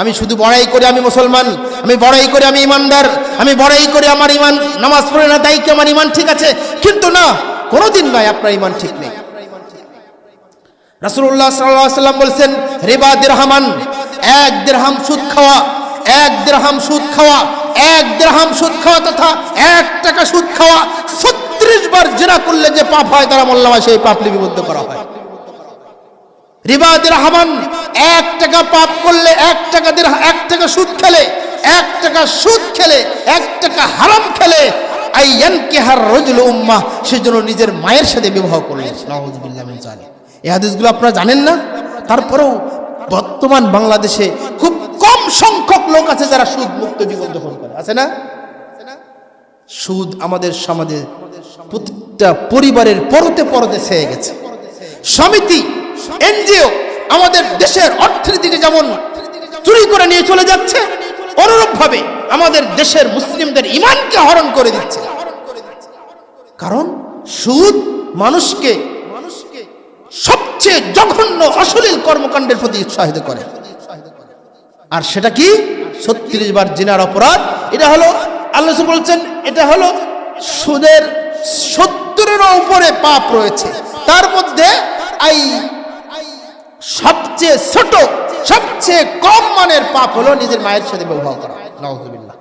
আমি শুধু বড়াই করে আমি মুসলমান, আমি বড়াই করে আমি ইমানদার, আমি বড়াই করে আমার ইমান, নামাজ পড়ে না, তাই কি আমার ইমান ঠিক আছে? কিন্তু না, কোনোদিন নয় আপনার ইমান ঠিক নেই। আলাইহি সাল্লাম বলছেন, রিবা দিরহামান, এক দিরহাম সুদ খাওয়া, এক দিরহাম সুদ খাওয়া, এক দিরহাম সুদ খাওয়া তথা এক টাকা সুদ খাওয়া 36 বার জিনা করলে যে পাপ হয়, তারা মোল্লামা সেই পাপ লিপিবদ্ধ করা হয়। রিবা দিরহামান এক টাকা পাপ করলে এক টাকা দির এক টাকা সুদ খেলে, এক টাকা সুদ খেলে, এক টাকা হারাম খেলে আইয়ান কেহার রজুল উম্মাহ সেজন্য নিজের মায়ের সাথে বিবাহ করলেন। এই হাদিসগুলো আপনারা জানেন না? তারপরেও বর্তমান বাংলাদেশে খুব কম সংখ্যক লোক আছে যারা সুদ মুক্ত জীবন যাপন করে। আছে না? সুদ আমাদের সমাজে প্রত্যেকটা পরিবারের পরতে পরতে ছেয়ে গেছে। সমিতি, এনজিও আমাদের দেশের অর্থনীতিকে যেমন চুরি করে নিয়ে চলে যাচ্ছে, অনুরূপভাবে আমাদের দেশের মুসলিমদের ইমানকে হরণ করে দিচ্ছে। কারণ সুদ মানুষকে মানুষকে সবচেয়ে জঘন্য অশ্লীল কর্মকাণ্ডের প্রতি উৎসাহিত করে। আর সেটা কি? ছত্রিশ বার জিনার অপরাধ। এটা হলো, আল্লাহ বলছেন, এটা হলো সুদের সত্তরের উপরে পাপ রয়েছে। তার মধ্যে এই সবচেয়ে ছোট সবচেয়ে কম মানের পাপ হলো নিজের মায়ের সাথে ব্যবহার করা। নওয়াজুবিল্লাহ